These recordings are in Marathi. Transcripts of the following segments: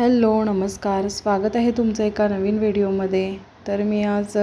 हॅलो नमस्कार. स्वागत आहे तुमचं एका नवीन व्हिडिओमध्ये. तर मी आज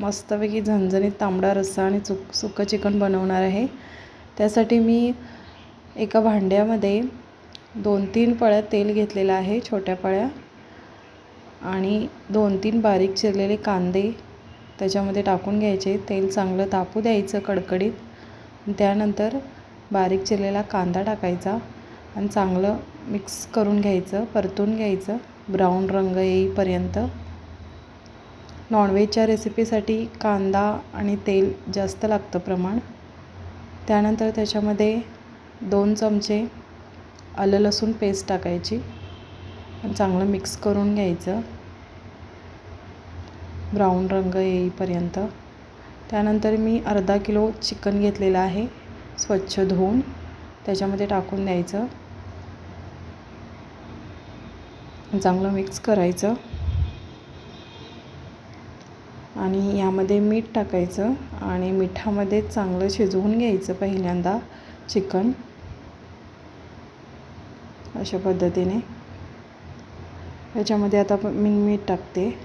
मस्तपैकी झणझणीत तांबडा रस्सा आणि चुक सुकं चिकन बनवणार आहे. त्यासाठी मी एका भांड्यामध्ये दोन तीन पळ्या तेल घेतलेलं आहे छोट्या पळ्या आणि दोन तीन बारीक चिरलेले कांदे त्याच्यामध्ये टाकून घ्यायचे. तेल चांगलं तापू द्यायचं कडकडीत. त्यानंतर बारीक चिरलेला कांदा टाकायचा. आणि चांगलं मिक्स करून घ्यायचं परतून घ्यायचं ब्राऊन रंग येईपर्यंत. नॉनव्हेजच्या रेसिपीसाठी कांदा आणि तेल जास्त लागतं प्रमाण. त्यानंतर त्याच्यामध्ये दोन चमचे आलं लसूण पेस्ट टाकायची आणि चांगलं मिक्स करून घ्यायचं. ब्राऊन रंग येईपर्यंत. त्यानंतर मी अर्धा किलो चिकन घेतलेलं आहे स्वच्छ धुवून. त्याच्यामध्ये टाकून द्यायचं. चांगलं मिक्स करायचं. आणि यामध्ये मीठ टाकायचं आणि मिठामध्ये चांगलं शिजवून घ्यायचं पहिल्यांदा चिकन. अशा पद्धतीने. याच्यामध्ये आता मी मीठ टाकते.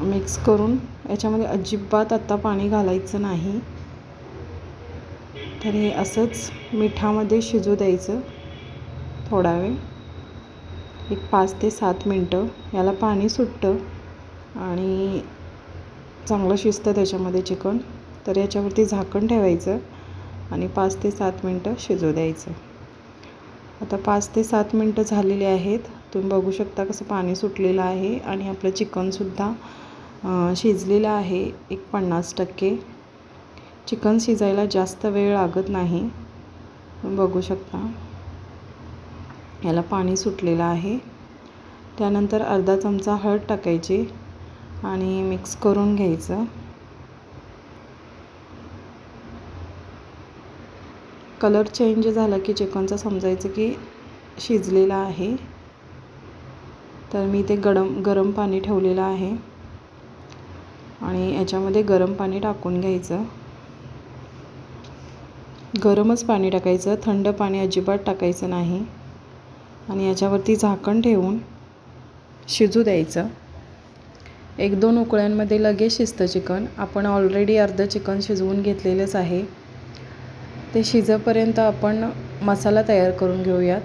मिक्स करून. याच्यामध्ये अजिबात आत्ता पाणी घालायचं नाही. तर हे असंच मिठामध्ये शिजू द्यायचं थोडा वेळ. एक पाच ते सात मिनटं. याला पाणी सुटतं आणि चांगलं शिजतं त्याच्यामध्ये चिकन. तर याच्यावरती झाकण ठेवायचं आणि पाच ते सात मिनटं शिजू द्यायचं. आता पाच ते सात मिनटं झालेली आहेत. तुम्ही बघू शकता कसं पाणी सुटलेलं आहे आणि आपलं चिकनसुद्धा शिजलेलं आहे एक पन्नास टक्के. चिकन शिजायला जास्त वेळ लागत नाही. बघू शकता. याला पाणी सुटलेलं आहे. त्यानंतर अर्धा चमचा हळद टाकायची आणि मिक्स करून घ्यायचं. कलर चेंज झाला की चिकनचं समजायचं की शिजलेलं आहे. तर मी ते गरम गरम पाणी ठेवलेलं आहे. आणि याच्यामध्ये गरम पाणी टाकून घ्यायचं. गरमच पाणी टाकायचं थंड पाणी अजिबात टाकायचं नाही. आणि याच्यावरती झाकण ठेवून शिजू द्यायचं. एक दोन उकळ्यांमध्ये लगेच शिजतं चिकन. आपण ऑलरेडी अर्धं चिकन शिजवून घेतलेलंच आहे. ते शिजेपर्यंत आपण मसाला तयार करून घेऊयात.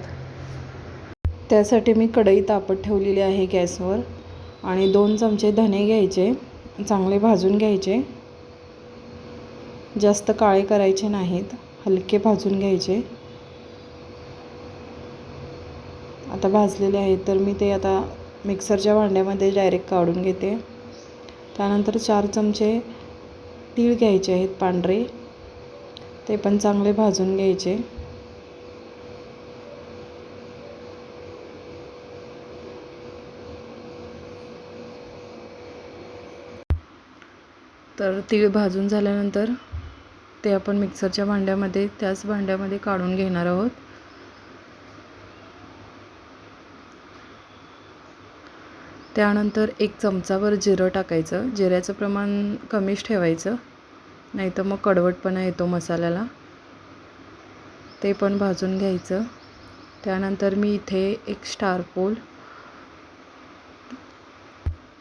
त्यासाठी मी कढई तापत ठेवलेली आहे गॅसवर. आणि दोन चमचे धने घ्यायचे चांगले भाजून घ्यायचे. जास्त काळे करायचे नाहीत. हलके भाजून घ्यायचे. आता भाजलेले आहेत तर मी ते आता मिक्सरच्या भांड्यामध्ये डायरेक्ट काढून घेते. त्यानंतर चार चमचे तीळ घ्यायचे आहेत पांढरे. ते पण चांगले भाजून घ्यायचे. तर तीळ भाजून झाल्यानंतर ते आपण मिक्सरच्या भांड्यामध्ये त्याच भांड्यामध्ये काढून घेणार आहोत. त्यानंतर एक चमचाभर जिरं टाकायचं. जिऱ्याचं प्रमाण कमीच ठेवायचं. नाही तर मग कडवटपणा येतो मसाल्याला. ते पण भाजून घ्यायचं. त्यानंतर मी इथे एक स्टारपोल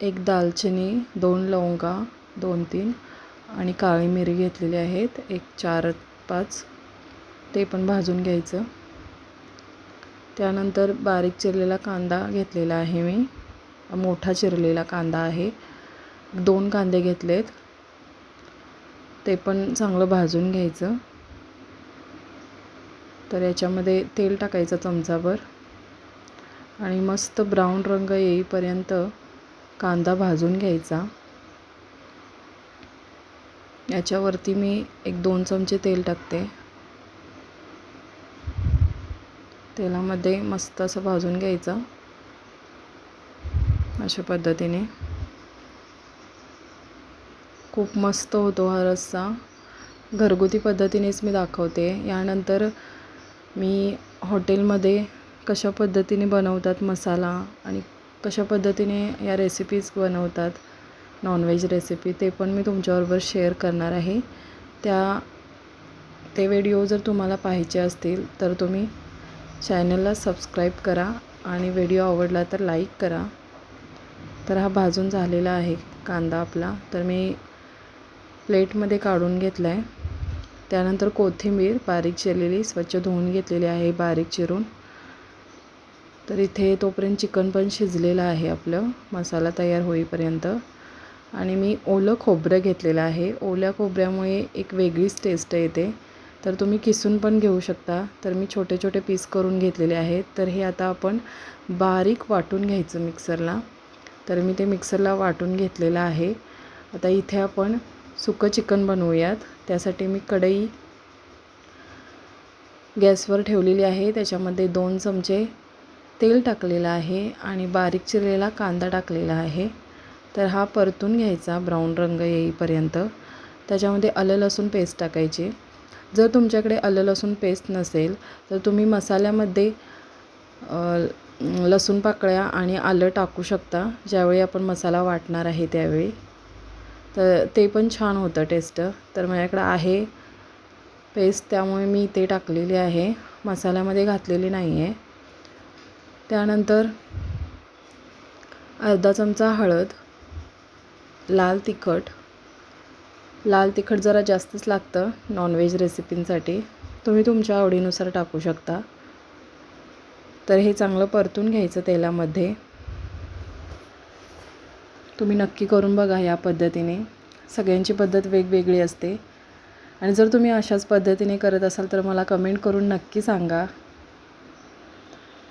एक दालचिनी दोन लवंगा दोन तीन आणि काळी मिरी घेतलेली आहेत. एक चार पाच. ते पण भाजून घ्यायचं. त्यानंतर बारीक चिरलेला कांदा घेतलेला आहे मी. मोठा चिरलेला कांदा आहे. दोन कांदे घेतलेत. ते पण चांगलं भाजून घ्यायचं. तर याच्यामध्ये तेल टाकायचं चमचाभर. आणि मस्त ब्राऊन रंग येईपर्यंत कांदा भाजून घ्यायचा. याच्यावरती मी एक दोन चमचे तेल टाकते. तेलामध्ये मस्त असं भाजून घ्यायचं. अशा पद्धतीने. खूप मस्त होतो हा रस्सा. घरगुती पद्धतीनेच मी दाखवते. यानंतर मी हॉटेलमध्ये कशा पद्धतीने बनवतात मसाला आणि कशा पद्धतीने या रेसिपीज बनवतात नॉनव्हेज रेसिपी ते पण मी तुमच्याबरोबर शेअर करणार आहे. त्या ते व्हिडिओ जर तुम्हाला पाहायचे असतील तर तुम्ही चॅनलला सबस्क्राईब करा आणि व्हिडिओ आवडला तर लाईक करा. तर हा भाजून झालेला आहे कांदा आपला. तर मी प्लेटमध्ये काढून घेतला आहे त्यानंतर कोथिंबीर बारीक चिरलेली स्वच्छ धुवून घेतलेली आहे बारीक चिरून. तर इथे तोपर्यंत चिकन पण शिजलेलं आहे आपलं. मसाला तयार होईपर्यंत. आणि मी ओलं खोबरं घेतलेलं आहे. ओल्या खोबऱ्यामुळे एक वेगळीच टेस्ट येते. तर तुम्ही किसून पण घेऊ शकता. तर मी छोटे छोटे पीस करून घेतलेले आहेत. तर हे आता आपण बारीक वाटून घ्यायचं मिक्सरला तर मी ते मिक्सरला वाटून घेतलेलं आहे. आता इथे आपण सुकं चिकन बनवूयात. त्यासाठी मी कढई गॅसवर ठेवलेली आहे. त्याच्यामध्ये दोन चमचे तेल टाकलेलं आहे आणि बारीक चिरलेला कांदा टाकलेला आहे. तर हा परतून घ्यायचा ब्राऊन रंग येईपर्यंत. त्याच्यामध्ये आलं लसूण पेस्ट टाकायची. जर तुमच्याकडे आलं लसूण पेस्ट नसेल तर तुम्ही मसाल्यामध्ये लसूण पाकळ्या आणि आलं टाकू शकता ज्यावेळी आपण मसाला वाटणार आहे त्यावेळी. तर ते पण छान होतं टेस्ट. तर माझ्याकडं आहे पेस्ट त्यामुळे मी ते टाकलेली आहे. मसाल्यामध्ये घातलेली नाही आहे त्यानंतर अर्धा चमचा हळद. लाल तिखट. लाल तिखट जरा जास्तच लागतं नॉनव्हेज रेसिपींसाठी तुम्ही तुमच्या आवडीनुसार टाकू शकता. तर हे चांगलं परतून घ्यायचं तेलामध्ये. तुम्ही नक्की करून बघा या पद्धतीने. सगळ्यांची पद्धत वेगवेगळी असते. आणि जर तुम्ही अशाच पद्धतीने करत असाल तर मला कमेंट करून नक्की सांगा.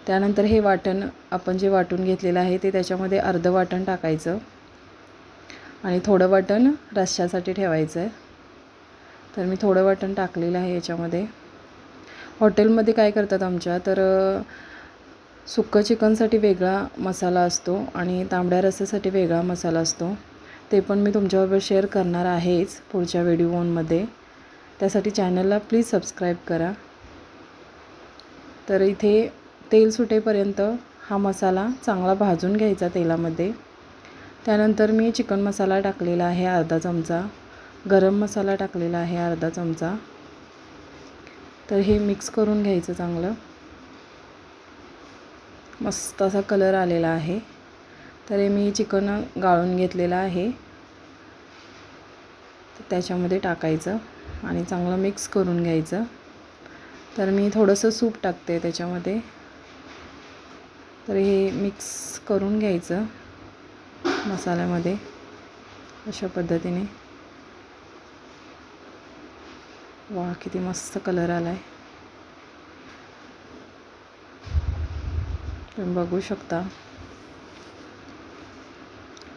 त्यानंतर हे वाटण आपण जे वाटून घेतलेलं आहे ते त्याच्यामध्ये अर्धं वाटण टाकायचं. आणि थोडं वाटण रश्श्यासाठी ठेवायचं आहे. तर मी थोडं वाटण टाकलेलं आहे याच्यामध्ये. हॉटेलमध्ये काय करतात आमच्या तर सुक्कं चिकनसाठी वेगळा मसाला असतो आणि तांबड्या रस्स्यासाठी वेगळा मसाला असतो. ते पण मी तुमच्याबरोबर शेअर करणार आहेच पुढच्या व्हिडिओमध्ये त्यासाठी चॅनलला प्लीज सबस्क्राईब करा. तर इथे तेल सुटेपर्यंत हा मसाला चांगला भाजून घ्यायचा तेलामध्ये. त्यानंतर मी चिकन मसाला टाकलेला आहे अर्धा चमचा. गरम मसाला टाकलेला आहे अर्धा चमचा. तर हे मिक्स करून घ्यायचं चांगलं. मस्त असा कलर आलेला आहे. तर हे मी चिकन गाळून घेतलेलं आहे. त्याच्यामध्ये टाकायचं आणि चांगलं मिक्स करून घ्यायचं. तर मी थोडंसं सूप टाकते त्याच्यामध्ये. तर हे मिक्स करून घ्यायचं. मसाल्यामध्ये अशा पद्धतीने. वा किती मस्त कलर आला आहे तुम्ही बघू शकता.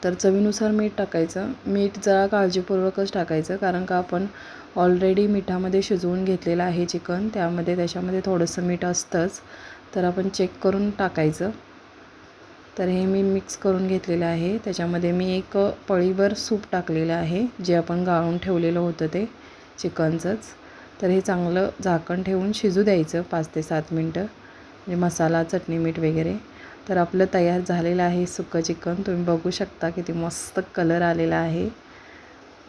तर चवीनुसार मीठ टाकायचं. मीठ जरा काळजीपूर्वकच टाकायचं कारण का आपण ऑलरेडी मिठामध्ये शिजवून घेतलेलं आहे चिकन त्यामध्ये त्याच्यामध्ये थोडंसं मीठ असतंच. तर आपण चेक करून टाकायचं. तर हे मी मिक्स करून घेतलेलं आहे. त्याच्यामध्ये मी एक पळीभर सूप टाकलेलं आहे जे आपण गाळून ठेवलेलं होतं ते चिकनचंच. तर हे चांगलं झाकण ठेवून शिजू द्यायचं पाच ते सात मिनटं म्हणजे मसाला चटणी मीठ वगैरे. तर आपलं तयार झालेलं आहे सुकं चिकन. तुम्ही बघू शकता किती मस्त कलर आलेला आहे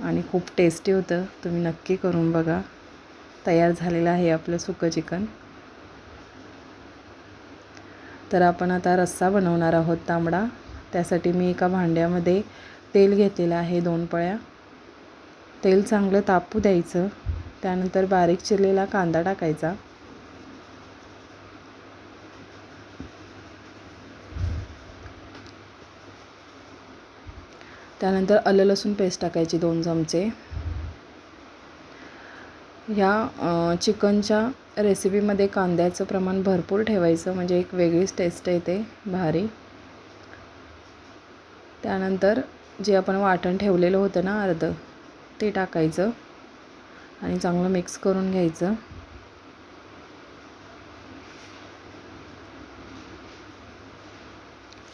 आणि खूप टेस्टी होतं. तुम्ही नक्की करून बघा. तयार झालेलं आहे आपलं सुकं चिकन. तर आपण आता रस्सा बनवणार आहोत तांबडा. त्यासाठी मी एका भांड्यामध्ये तेल घेतलेलं आहे दोन पळ्या. तेल चांगलं तापू द्यायचं. त्यानंतर बारीक चिरलेला कांदा टाकायचा. त्यानंतर आलं लसूण पेस्ट टाकायची दोन चमचे. ह्या चिकनच्या रेसिपीमध्ये कांद्याचं प्रमाण भरपूर ठेवायचं. म्हणजे एक वेगळीच टेस्ट येते भारी. त्यानंतर जे आपण वाटण ठेवलेलं होतं ना अर्धं ते टाकायचं. आणि चांगलं मिक्स करून घ्यायचं.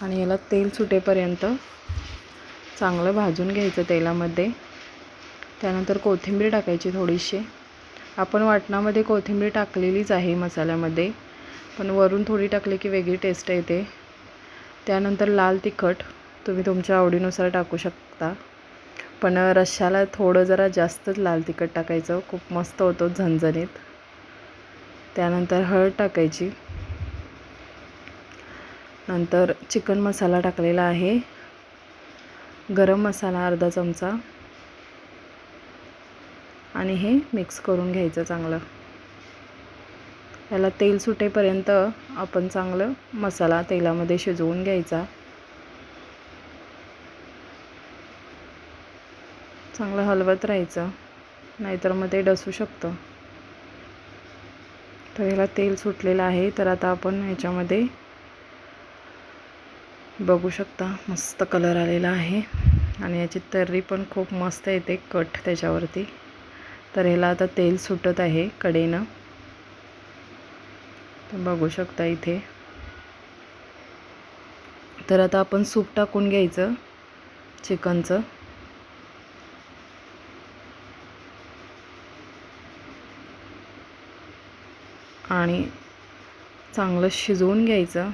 आणि याला तेल सुटेपर्यंत चांगलं भाजून घ्यायचं तेलामध्ये. त्यानंतर कोथिंबीर टाकायची थोडीशी. आपण वाटणामध्ये कोथिंबीर टाकलेलीच आहे मसाल्यामध्ये. पण वरून थोडी टाकली की वेगळी टेस्ट येते. त्यानंतर लाल तिखट तुम्ही तुमच्या आवडीनुसार टाकू शकता. पण रश्श्याला थोडं जरा जास्तच लाल तिखट टाकायचं. खूप मस्त होतो झणझणीत. त्यानंतर हळद टाकायची. नंतर चिकन मसाला टाकलेला आहे. गरम मसाला अर्धा चमचा. आणि हे मिक्स करून घ्यायचं चांगलं. त्याला तेल सुटेपर्यंत आपण चांगलं मसाला तेलामध्ये शिजवून घ्यायचा. चांगलं हलवत राहायचं नाहीतर मग ते डसू शकतं. तर ह्याला तेल सुटलेलं आहे तर आता आपण ह्याच्यामध्ये बघू शकता मस्त कलर आलेला आहे. आणि याची तर्री पण खूप मस्त येते कट त्याच्यावरती. तर ह्याला आता तेल सुटत आहे कडेनं. तर बघू शकता इथे. तर आता आपण सूप टाकून घ्यायचं चिकनचं. आणि चांगलं शिजवून घ्यायचं.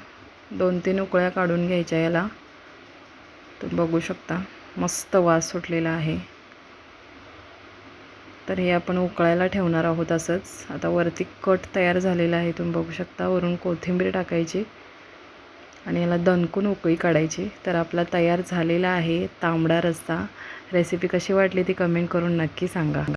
दोन तीन उकळ्या काढून घ्यायच्या याला तर बघू शकता मस्त वास सुटलेला आहे. तर हे आपण उकळायला ठेवणार आहोत असंच. आता वरती कट तयार झालेला आहे तुम्ही बघू शकता. वरून कोथिंबीर टाकायची आणि याला दणकून उकळी काढायची. तर आपला तयार झालेला आहे तांबडा रस्सा. रेसिपी कशी वाटली ती कमेंट करून नक्की सांगा.